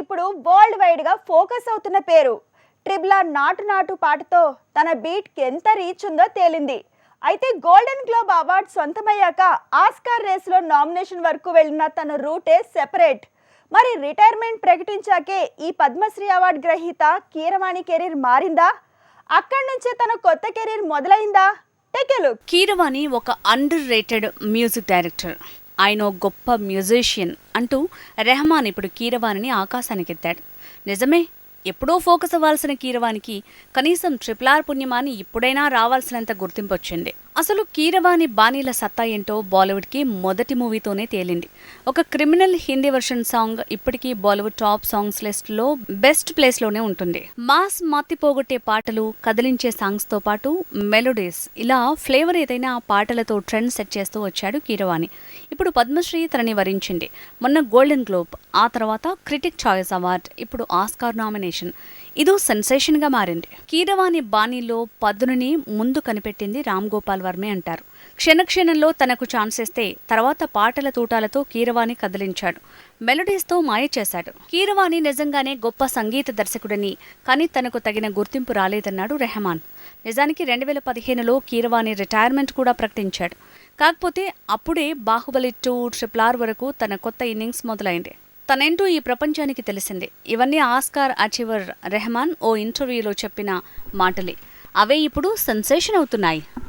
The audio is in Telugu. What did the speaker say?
ఇప్పుడు వరల్డ్ వైడ్గా ఫోకస్ అవుతున్న పేరు. ట్రిబ్లా నాటు నాటు పాటతో తన బీట్కి ఎంత రీచ్ ఉందో తేలింది. అయితే గోల్డెన్ గ్లోబ్ అవార్డ్ సొంతమయ్యాక ఆస్కార్ రేస్లో నామినేషన్ వరకు వెళ్ళిన తన రూటే సెపరేట్ మరి రిటైర్మెంట్ ప్రకటించాకే ఈ పద్మశ్రీ అవార్డు గ్రహీత కీరవాణి కెరీర్ మారిందా? అక్కడి నుంచే తన కొత్త కెరీర్ మొదలైందా? టేక్ కీరవాణి ఒక అండర్ రేటెడ్ మ్యూజిక్ డైరెక్టర్ ఆయన గొప్ప మ్యూజిషియన్ అంటూ రెహమాన్ ఇప్పుడు కీరవాణిని ఆకాశానికెత్తాడు. నిజమే ఎప్పుడో ఫోకస్ అవ్వాల్సిన కీరవానికి కనీసం ట్రిపుల్ ఆర్ పుణ్యమాని ఇప్పుడైనా రావాల్సినంత గుర్తింపు వచ్చింది అసలు కీరవాణి బాణీల సత్తా ఏంటో బాలీవుడ్కి మొదటి మూవీతోనే తేలింది. ఒక క్రిమినల్ హిందీ వర్షన్ సాంగ్ ఇప్పటికీ బాలీవుడ్ టాప్ సాంగ్స్ లిస్ట్లో బెస్ట్ ప్లేస్లోనే ఉంటుంది. మాస్ మత్తి పోగొట్టే పాటలు కదిలించే సాంగ్స్తో పాటు మెలోడీస్ ఇలా ఫ్లేవర్ ఏదైనా పాటలతో ట్రెండ్ సెట్ చేస్తూ వచ్చాడు కీరవాణి. ఇప్పుడు పద్మశ్రీ తనని వరించింది. మొన్న గోల్డెన్ గ్లోబ్ ఆ తర్వాత క్రిటిక్ చాయిస్ అవార్డ్ ఇప్పుడు ఆస్కార్ నామినేషన్. ఇదో సెన్సేషన్గా మారింది. కీరవాణి బాణీలో పద్దుని ముందు కనిపెట్టింది రామ్ గోపాల్ వర్మే అంటారు. క్షణక్షణంలో తనకు ఛాన్స్ ఇస్తే తర్వాత పాటల తూటాలతో కీరవాణి కదిలించాడు. మెలోడీస్తో మాయ చేశాడు. కీరవాణి నిజంగానే గొప్ప సంగీత దర్శకుడని కానీ తనకు తగిన గుర్తింపు రాలేదన్నాడు రెహమాన్. నిజానికి రెండు వేల పదిహేనులో కీరవాణి రిటైర్మెంట్ కూడా ప్రకటించాడు. కాకపోతే అప్పుడే బాహుబలి టూ ట్రిపుల్ ఆర్ వరకు తన కొత్త ఇన్నింగ్స్ మొదలైంది. తనేంటో ఈ ప్రపంచానికి తెలిసిందే. ఇవన్నీ ఆస్కార్ అచీవర్ రెహమాన్ ఓ ఇంటర్వ్యూలో చెప్పిన మాటలే. అవే ఇప్పుడు సెన్సేషన్ అవుతున్నాయి.